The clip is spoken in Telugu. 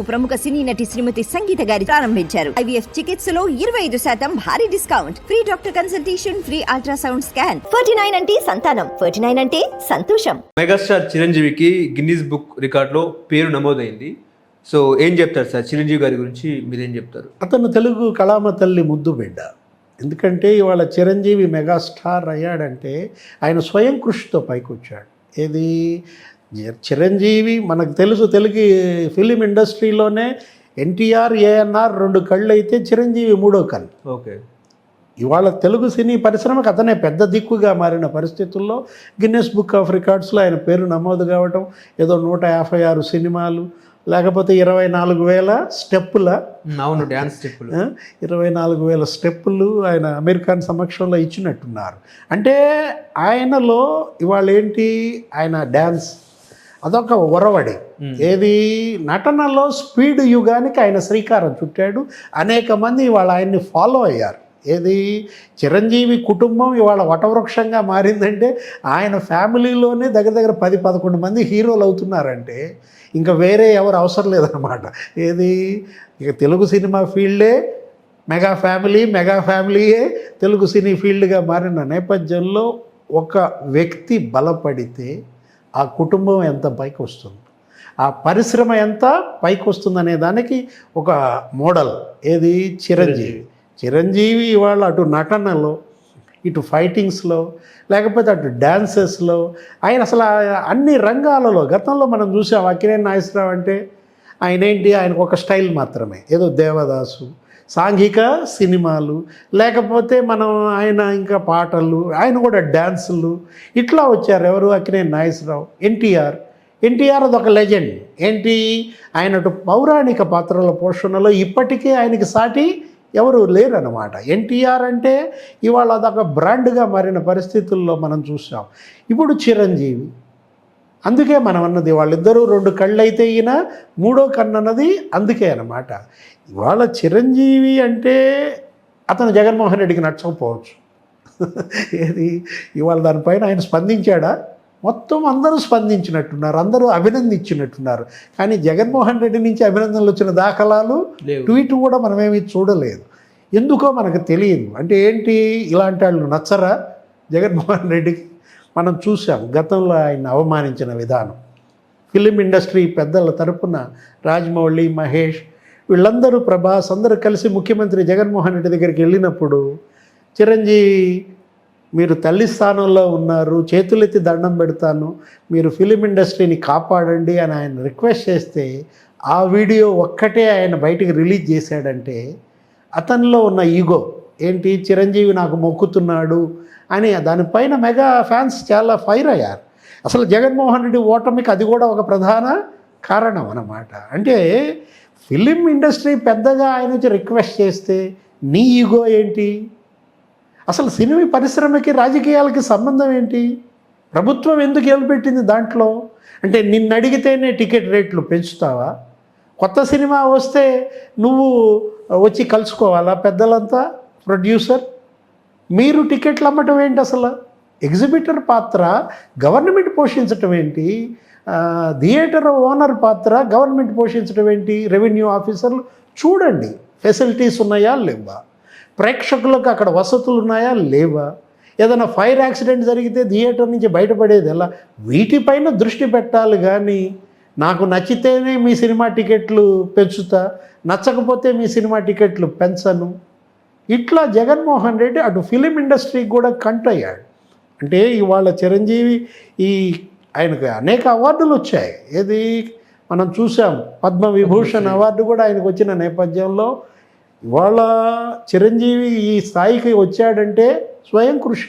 ప్రముఖ సినీ నటి శ్రీమతి సంగీత గారి ప్రారంభించారు. ఐవీఎఫ్ చికిత్సలో ఇరవై ఐదు శాతం భారీ discount. Free doctor consultation free ultrasound scan. Forty nine అంటే సంతానం. ఫోర్టీ నైన్ అంటే సంతోషం. మెగాస్టార్ చిరంజీవికి గిన్నీస్ బుక్ రికార్డులో పేరు నమోదైంది. సో ఏం చెప్తారు సార్? చిరంజీవి గారి గురించి మీరేం చెప్తారు? అతను తెలుగు కళామ తల్లి ముద్దు బిడ్డ. ఎందుకంటే ఇవాళ చిరంజీవి మెగాస్టార్ అయ్యాడంటే ఆయన స్వయం కృషితో పైకి వచ్చాడు ఏది? చిరంజీవి మనకు తెలుసు తెలుగు ఫిలిం ఇండస్ట్రీలోనే ఎన్టీఆర్ ఏఎన్ఆర్ రెండు కళ్ళు అయితే చిరంజీవి మూడో కళ్ళు ఓకే. ఇవాళ తెలుగు సినీ పరిశ్రమకు అతనే పెద్ద దిక్కుగా మారిన పరిస్థితుల్లో గిన్నెస్ బుక్ ఆఫ్ రికార్డ్స్లో ఆయన పేరు నమోదు కావటం ఏదో నూట యాభై ఆరు సినిమాలు లేకపోతే ఇరవై నాలుగు వేల స్టెప్పుల అవును డ్యాన్స్ స్టెప్పులు. ఇరవై నాలుగు వేల స్టెప్పులు ఆయన అమెరికన్ సమక్షంలో ఇచ్చినట్టున్నారు. అంటే ఆయనలో ఇవాళ ఏంటి? ఆయన డ్యాన్స్ అదొక ఒరవడి. ఏది? నటనలో స్పీడ్ యుగానికి ఆయన శ్రీకారం చుట్టాడు. అనేక మంది ఇవాళ ఆయన్ని ఫాలో అయ్యారు. ఏది? చిరంజీవి కుటుంబం ఇవాళ వటవృక్షంగా మారిందంటే ఆయన ఫ్యామిలీలోనే దగ్గర దగ్గర పది పదకొండు మంది హీరోలు అవుతున్నారంటే ఇంకా వేరే ఎవరు అవసరం లేదన్నమాట. ఏది? ఇక తెలుగు సినిమా ఫీల్డే మెగా ఫ్యామిలీ మెగా ఫ్యామిలీయే తెలుగు సినీ ఫీల్డ్గా మారిన నేపథ్యంలో ఒక వ్యక్తి బలపడితే ఆ కుటుంబం ఎంత పైకి వస్తుంది ఆ పరిశ్రమ ఎంత పైకి వస్తుందనే దానికి ఒక మోడల్. ఏది? చిరంజీవి. చిరంజీవి. ఇవాళ అటు నటనలో ఇటు ఫైటింగ్స్లో లేకపోతే అటు డ్యాన్సెస్లో ఆయన అసలు అన్ని రంగాలలో గతంలో మనం చూసాం అక్కినేని నాగేశ్వరరావు అంటే ఆయన ఏంటి ఆయనకు ఒక స్టైల్ మాత్రమే. ఏదో దేవదాసు సాంఘిక సినిమాలు లేకపోతే మనం ఆయన ఇంకా పాటలు ఆయన కూడా డ్యాన్సులు. ఇట్లా వచ్చారు ఎవరు? అక్కినే నాగేశ్వరరావు ఎన్టీఆర్. ఎన్టీఆర్ అదొక లెజెండ్ ఏంటి? ఆయన పౌరాణిక పాత్రల పోషణలో ఇప్పటికే ఆయనకి సాటి ఎవరు లేరన్నమాట. ఎన్టీఆర్ అంటే ఇవాళ అదొక బ్రాండ్గా మారిన పరిస్థితుల్లో మనం చూసాం. ఇప్పుడు చిరంజీవి. అందుకే మనం అన్నది వాళ్ళిద్దరూ రెండు కళ్ళు అయితే ఈయన మూడో కన్ను అన్నది అందుకే అన్నమాట. ఇవాళ చిరంజీవి అంటే అతను జగన్మోహన్ రెడ్డికి నచ్చకపోవచ్చు. ఏది? ఇవాళ దానిపైన ఆయన స్పందించాడా? మొత్తం అందరూ స్పందించినట్టున్నారు అందరూ అభినందించినట్టున్నారు. కానీ జగన్మోహన్ రెడ్డి నుంచి అభినందనలు వచ్చిన దాఖలాలు ట్వీట్ కూడా మనమేమి చూడలేదు. ఎందుకో మనకు తెలియదు. అంటే ఏంటి? ఇలాంటి వాళ్ళు నచ్చరా? జగన్మోహన్ రెడ్డికి మనం చూసాం గతంలో ఆయన అవమానించిన విధానం. ఫిలిం ఇండస్ట్రీ పెద్దల తరపున రాజమౌళి మహేష్ వీళ్ళందరూ ప్రభాస్ అందరూ కలిసి ముఖ్యమంత్రి జగన్మోహన్ రెడ్డి దగ్గరికి వెళ్ళినప్పుడు చిరంజీవి మీరు తల్లి స్థానంలో ఉన్నారు చేతులెత్తి దండం పెడతాను మీరు ఫిలిం ఇండస్ట్రీని కాపాడండి అని ఆయన రిక్వెస్ట్ చేస్తే ఆ వీడియో ఒక్కటే ఆయన బయటకు రిలీజ్ చేశాడంటే అతనిలో ఉన్న ఈగో ఏంటి చిరంజీవి నాకు మొక్కుతున్నాడు అని దానిపైన మెగా ఫ్యాన్స్ చాలా ఫైర్ అయ్యారు. అసలు జగన్మోహన్ రెడ్డి ఓటమికి అది కూడా ఒక ప్రధాన కారణం అన్నమాట. అంటే ఫిలిం ఇండస్ట్రీ పెద్దగా ఆయన నుంచి రిక్వెస్ట్ చేస్తే నీ ఈగో ఏంటి? అసలు సినిమా పరిశ్రమకి రాజకీయాలకి సంబంధం ఏంటి? ప్రభుత్వం ఎందుకు ఏలుపెట్టింది దాంట్లో? అంటే నిన్ను అడిగితేనే టికెట్ రేట్లు పెంచుతావా? కొత్త సినిమా వస్తే నువ్వు వచ్చి కలుసుకోవాలా పెద్దలంతా? ప్రొడ్యూసర్ మీరు టికెట్లు అమ్మటం ఏంటి అసలు? ఎగ్జిబిటర్ పాత్ర గవర్నమెంట్ పోషించటం ఏంటి? థియేటర్ ఓనర్ పాత్ర గవర్నమెంట్ పోషించడం ఏంటి? రెవెన్యూ ఆఫీసర్లు చూడండి. ఫెసిలిటీస్ ఉన్నాయా? లేవా? ప్రేక్షకులకు అక్కడ వసతులు ఉన్నాయా? లేవా? ఏదైనా ఫైర్ యాక్సిడెంట్ జరిగితే థియేటర్ నుంచి బయటపడేది ఎలా? వీటిపైన దృష్టి పెట్టాలి కానీ నాకు నచ్చితేనే మీ సినిమా టికెట్లు పెంచుతా. నచ్చకపోతే మీ సినిమా టికెట్లు పెంచను. ఇట్లా జగన్మోహన్ రెడ్డి అటు ఫిలిం ఇండస్ట్రీకి కూడా కంట్ అయ్యాడు. అంటే ఇవాళ చిరంజీవి ఈ ఆయనకు అనేక అవార్డులు వచ్చాయి. ఏది మనం చూసాం పద్మ విభూషణ్ అవార్డు కూడా ఆయనకు వచ్చిన నేపథ్యంలో ఇవాళ చిరంజీవి ఈ స్థాయికి వచ్చాడంటే స్వయం కృషి.